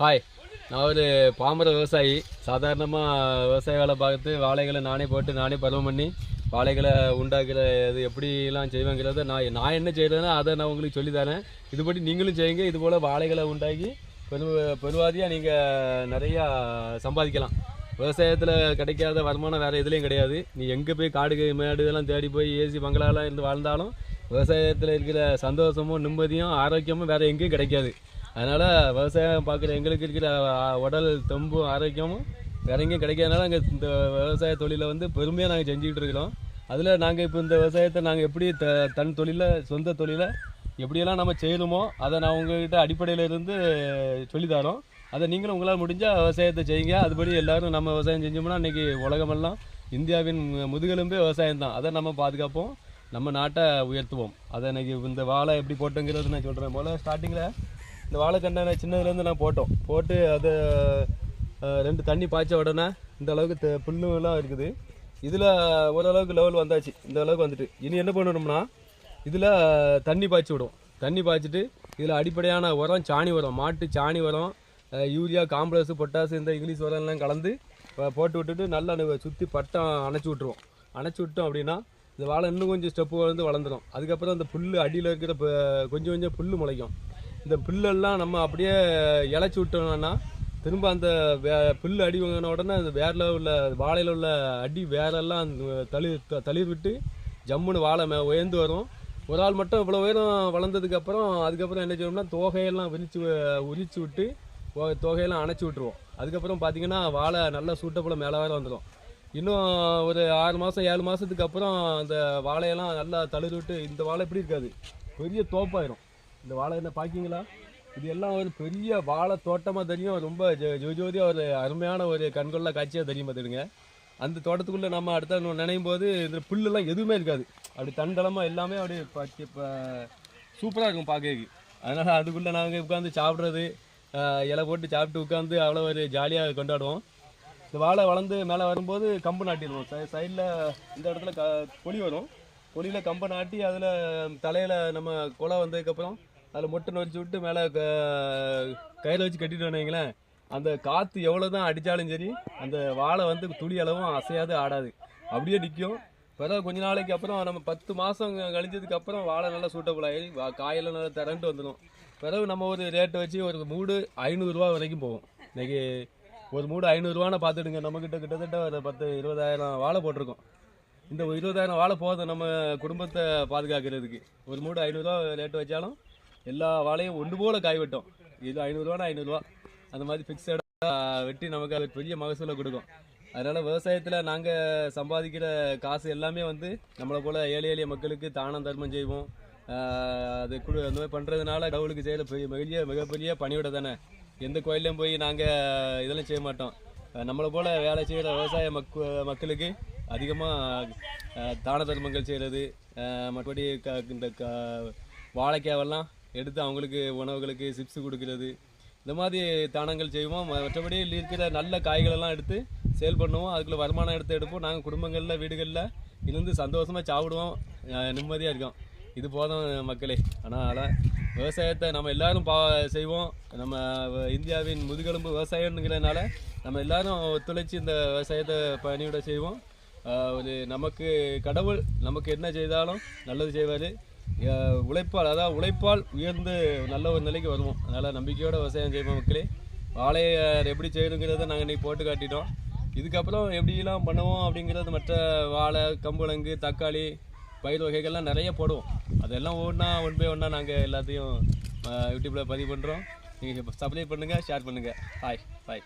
Hi நான் ஒரு பாமர விவசாயி. சாதாரணமாக விவசாய வேலை பார்த்து வாழைகளை நானே போட்டு நானே பருவம் பண்ணி வாழைகளை உண்டாக்குற இது எப்படிலாம் செய்வேங்கிறத நான் நான் என்ன செய்கிறேன்னா அதை நான் உங்களுக்கு சொல்லி தரேன். இதுபடி நீங்களும் செய்யுங்க. இது போல் வாழைகளை உண்டாக்கி பெரு பெருவாதியாக நீங்கள் நிறையா சம்பாதிக்கலாம். விவசாயத்தில் கிடைக்காத வருமானம் வேறு எதுலேயும் கிடையாது. நீ எங்கே போய் காடு மேடு இதெல்லாம் தேடி போய் ஏசி பங்களாலாம் இருந்து வாழ்ந்தாலும் விவசாயத்தில் இருக்கிற சந்தோஷமும் நிம்மதியும் ஆரோக்கியமும் வேறு எங்கேயும் கிடைக்காது. அதனால் விவசாயம் பார்க்குற எங்களுக்கு இருக்கிற உடல் தெம்பும் ஆரோக்கியமும் வேற எங்கேயும் கிடைக்காதனால நாங்கள் இந்த விவசாய தொழிலை வந்து பெருமையாக நாங்கள் செஞ்சுக்கிட்டு இருக்கிறோம். அதில் நாங்கள் இப்போ இந்த விவசாயத்தை நாங்கள் எப்படி த தன் தொழிலை சொந்த தொழிலை எப்படியெல்லாம் நம்ம செய்யணுமோ அதை நான் உங்கள்கிட்ட அடிப்படையில் இருந்து சொல்லித்தரோம். அதை நீங்களும் உங்களால் முடிஞ்சால் விவசாயத்தை செய்யுங்க. அதுபடி எல்லாரும் நம்ம விவசாயம் செஞ்சோம்னா இன்றைக்கி உலகமெல்லாம் இந்தியாவின் முதுகெலும்பே விவசாயம் தான். அதை நம்ம பாதுகாப்போம். நம்ம நாட்டை உயர்த்துவோம். அதை இன்றைக்கி இந்த வாழை எப்படி போட்டுங்கிறது நான் சொல்கிறேன் போல் ஸ்டார்டிங்கில் இந்த வாழைக்கண்டனை சின்னதுலேருந்து நான் போட்டோம். போட்டு அதை ரெண்டு தண்ணி பாய்ச்ச உடனே இந்த அளவுக்கு புல்லுலாம் இருக்குது. இதில் ஓரளவுக்கு லெவல் வந்தாச்சு. இந்த அளவுக்கு வந்துட்டு. இனி என்ன பண்ணணும்னா இதில் தண்ணி பாய்ச்சி விடும் தண்ணி பாய்ச்சிட்டு இதில் அடிப்படையான உரம் சாணி உரம் மாட்டு சாணி உரம் யூரியா காம்ப்ளெக்ஸ் பொட்டாசு இந்த இங்கிலீஷ் உரம்லாம் கலந்து போட்டு விட்டுட்டு நல்லா சுற்றி பட்டம் அணைச்சி விட்ருவோம் அணைச்சி விட்டோம் அப்படின்னா இந்த வாழை இன்னும் கொஞ்சம் ஸ்டெப்பு வந்து வளர்ந்துடும். அதுக்கப்புறம் அந்த புல் அடியில் இருக்கிற ப- கொஞ்சம் கொஞ்சம் புல் முளைக்கும். இந்த புல்லெல்லாம் நம்ம அப்படியே இழைச்சி விட்டோம்னா திரும்ப அந்த வே புல் அடி வாங்கின உடனே அந்த வேரில் உள்ள வாழையில் உள்ள அடி வேரெல்லாம் அந்த தளிர் த- தளிர் விட்டு ஜம்முன்னு வாழை மே உயர்ந்து வரும். ஒரு ஆள் மட்டும் இவ்வளோ உயரம் வளர்ந்ததுக்கப்புறம் அதுக்கப்புறம் என்ன செய்வோம்னா தோகையெல்லாம் விரிச்சு உரிச்சு விட்டு தோகையெல்லாம் அணைச்சி விட்ருவோம் அதுக்கப்புறம் பார்த்தீங்கன்னா வாழை நல்லா சூட்டப்போல் மேலே வேற வந்துடும் இன்னும் ஒரு ஆறு மாதம் ஏழு மாதத்துக்கு அப்புறம் அந்த வாழையெல்லாம் நல்லா தளிர் விட்டு இந்த வாழை எப்படி இருக்காது. பெரிய தோப்பாயிரும். இந்த வாழை என்ன பார்க்கிங்களா இது எல்லாம் ஒரு பெரிய வாழை தோட்டமாக தெரியும். ரொம்ப ஜோ- ஜோதியாக ஒரு அருமையான ஒரு கண்கொள்ளா காட்சியாக தெரியும் பார்த்துடுங்க அந்த தோட்டத்துக்குள்ளே நம்ம அடுத்த நு- நினையும் போது இந்த புல்லெல்லாம் எதுவுமே இருக்காது. அப்படி தண்டலமாக எல்லாமே அப்படி பச்சை சூப்பராக இருக்கும் பார்க்கறதுக்கு அதனால் அதுக்குள்ளே நாங்கள் உட்காந்து சாப்பிட்றது இலை போட்டு சாப்பிட்டு உட்காந்து அவ்வளோ ஒரு ஜாலியாக கொண்டாடுவோம். இந்த வாழை வளர்ந்து மேலே வரும்போது கம்பு நாட்டிடுவோம். சை சைடில் இந்த இடத்துல க பொலி வரும். பொலியில் கம்பை நாட்டி அதில் தலையில் நம்ம குலை வந்ததுக்கப்புறம் அதில் மொட்டை நொறிச்சு விட்டு மேலே க கயிறு வச்சு கட்டிட்டு வைங்களேன் அந்த காற்று எவ்வளோ தான் அடித்தாலும் சரி அந்த வாழை வந்து துளி அளவும் அசையாது ஆடாது. அப்படியே நிற்கும் பிறகு கொஞ்ச நாளைக்கு அப்புறம் நம்ம பத்து மாதம் கழிஞ்சதுக்கு அப்புறம் வாழை நல்லா சூட்டபுள் ஆகி வா- காயெல்லாம் நல்லா திரண்டு வந்துடும். பிறகு நம்ம ஒரு ரேட்டு வச்சு ஒரு மூடு ஐநூறுரூவா வரைக்கும் போகும். இன்றைக்கி ஒரு மூடு ஐநூறுரூவான்னு பார்த்துடுங்க. நம்மக்கிட்ட கிட்டத்தட்ட ஒரு பத்து இருபதாயிரம் வாழை போட்டிருக்கோம். இந்த ஒரு இருபதாயிரம் வாழை போதும் நம்ம குடும்பத்தை பாதுகாக்கிறதுக்கு. ஒரு மூடு ஐநூறுரூவா ரேட்டு வச்சாலும் எல்லா வாழையும் ஒன்று போல காய் வெட்டும் இது ஐநூறுரூவானா ஐநூறுரூவா அந்த மாதிரி ஃபிக்ஸடாக வெட்டி நமக்கு அது பெரிய மகசூலை கொடுக்கும். அதனால் விவசாயத்தில் நாங்கள் சம்பாதிக்கிற காசு எல்லாமே வந்து நம்மளை போல் ஏழை எளிய மக்களுக்கு தானம் தர்மம் செய்வோம். அது குழு அந்த மாதிரி பண்ணுறதுனால கடவுளுக்கு செய்கிற பெரிய பெரிய மிகப்பெரிய பணியோட தானே. எந்த கோயிலையும் போய் நாங்கள் இதெல்லாம் செய்ய மாட்டோம். நம்மளை போல் வேலை செய்கிற விவசாய மக்கு மக்களுக்கு அதிகமாக தான தர்மங்கள் செய்கிறது மற்றபடி க இந்த க வாழைக்காவெல்லாம் எடுத்து அவங்களுக்கு உணவுகளுக்கு சிப்ஸ் கொடுக்கறது. இந்த மாதிரி தானங்கள் செய்வோம். மற்றபடி இருக்கிற நல்ல காய்களெல்லாம் எடுத்து சேல் பண்ணுவோம். அதுக்குள்ள வருமானம் எடுத்து எடுப்போம். நாங்கள் குடும்பங்களில் வீடுகளில் இருந்து சந்தோஷமாக சாப்பிடுவோம். நிம்மதியாக இருக்கோம். இது போதும் மக்களே. ஆனால் விவசாயத்தை நம்ம எல்லாரும் பா செய்வோம். நம்ம இந்தியாவின் முதுகெலும்பு விவசாயம்ங்கிறதுனால நம்ம எல்லாரும் ஒத்துழைச்சி இந்த விவசாயத்தை பணியோட செய்வோம். ஒரு நமக்கு கடவுள் நமக்கு என்ன செய்தாலும் நல்லது செய்வார். உழைப்பால் அதாவது உழைப்பால் உயர்ந்து நல்ல ஒரு நிலைக்கு வருவோம். அதனால் நம்பிக்கையோட விவசாயம் செய்வோம் மக்களே. வாழையை எப்படி செய்யணுங்கிறத நாங்கள் இன்னைக்கு போட்டு காட்டிட்டோம். இதுக்கப்புறம் எப்படிலாம் பண்ணுவோம் அப்படிங்கிறது மற்ற வாழை கம்புளங்கு தக்காளி பயிர் வகைகள்லாம் நிறைய போடுவோம். அதெல்லாம் ஒன்றா ஒன் பை ஒன்றா நாங்கள் எல்லாத்தையும் யூடியூப்பில் பதிவு பண்ணுறோம் நீங்கள் சப்ஸ்கிரைப் பண்ணுங்கள் ஷேர் பண்ணுங்கள் ஹாய் பாய்.